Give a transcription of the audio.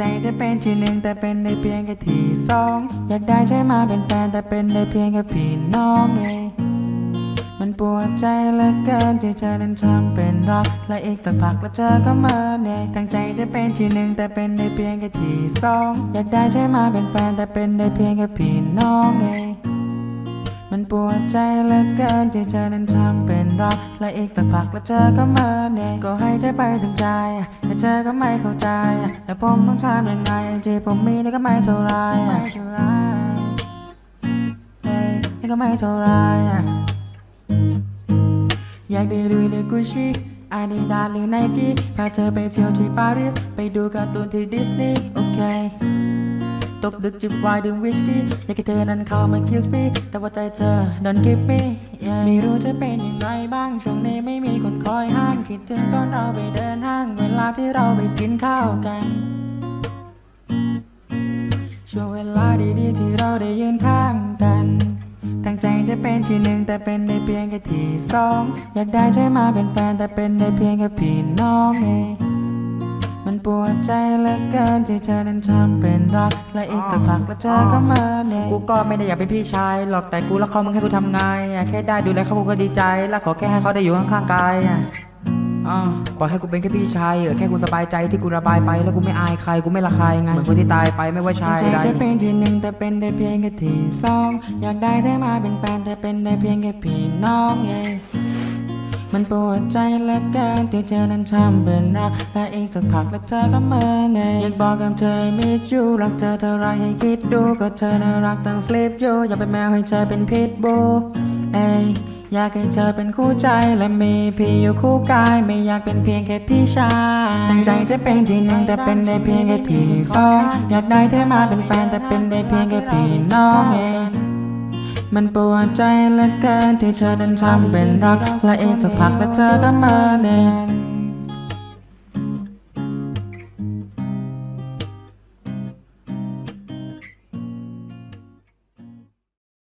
จจะเป็นที่หนึ่งแต่เป็นได้เพียงแค่ที่สอง อยากได้ใช่มาเป็นแฟนแต่เป็นได้เพียงแค่พี่น้องเองมันปวดใจเหลือเกินที่เธอนั้นทำเป็นรัก และอีกสักพักแล้วเธอก็มาเนี่ยตั้งใจจะเป็นที่หนึ่งแต่เป็นได้เพียงแค่ที่สอง อยากได้ใช่มาเป็นแฟนแต่เป็นได้เพียงแค่พี่น้องเอง มันปวดใจเหลือเกินที่เธอนั้นทำเป็นรัก และอีกสักพักแล้วเธอก็มาเนี่ยก็ให้เธอไปถึงใจแต่เธอก็ไม่เข้าใจแต่ผมต้องทำยังไงที่ผมมีนี่ก็ไม่เท่าไรไม่เท่าไรนี่ก็ไม่เท่าไรอยากได้ลุยในกุชิอาดิดาหรือไนกี้พาเธอไปเที่ยวที่ปารีสไปดูการ์ตูนที่ดิสนีย์โอเค ตกดึกจิบไวน์ดื่มวิสกี้อยากให้เธอนั้นเข้ามาคิสปี้แต่ว่าใจเธอ don't give me yeah. ไม่รู้จะเป็นอย่างไรบ้างช่วงนี้ไม่มีคนคอยห้ามคิดถึงตอนเราไปเดินห้างเวลาที่เราไปกินข้าวกันช่วงเวลาดีๆที่เราได้ยืนข้างกัน ตั้งใจจะเป็นที่หนึ่งแต่เป็นได้เพียงแค่ที่สอง อยากได้ใช่มาเป็นแฟนแต่เป็นได้เพียงแค่พี่น้องเอง ปวดใจเหลือเกินที่เธอนั้นทำเป็นรัก และอีกสักพักแล้วเธอก็มาเนี่ยกูก็ไม่ได้อยากเป็นพี่ชายหรอกแต่กูรักเขามึงให้กูทำไงอะแค่ได้ดูแลเขากูก็ดีใจ แล้วขอแค่ให้เขาได้อยู่ข้างๆกายอะอ่าปล่อยให้กูเป็นแค่พี่ชายเออแค่กูสบายใจที่กูระบายไป แล้วกูไม่อายใครกูไม่ละคายไงเหมือนคนที่ตายไปไม่ว่าชายใดจะเป็นที่หนึ่งแต่เป็นได้เพียงแค่ที่สองอยากได้ได้มาเป็นแฟนแต่เป็นได้เพียงแค่พี่น้องเอง มันปวดใจเหลือเกินที่เธอนั้นทำเป็นรักและอีกสักพักแล้วเธอก็มาเนี่ยอยากบอกกับเธอมีจูรักเธอเท่าไรให้คิดดูก็เธอน่ารักตั้งสลิปอยู่อยากเป็นแมวให้เธอเป็นพิษบูเอ้ยอยากให้เธอเป็นคู่ใจและมีพี่อยู่คู่กายไม่อยากเป็นเพียงแค่พี่ชายตั้งใจจะเป็นที่หนึ่งแต่เป็นได้เพียงแค่ที่สองอยากได้เธอมาเป็นแฟนแต่เป็นได้เพียงแค่พี่น้องเอง มันปวดใจและเกินที่เธอนั้นทำเป็นรัก และเองสักพักแล้วเธอก็มาเน่น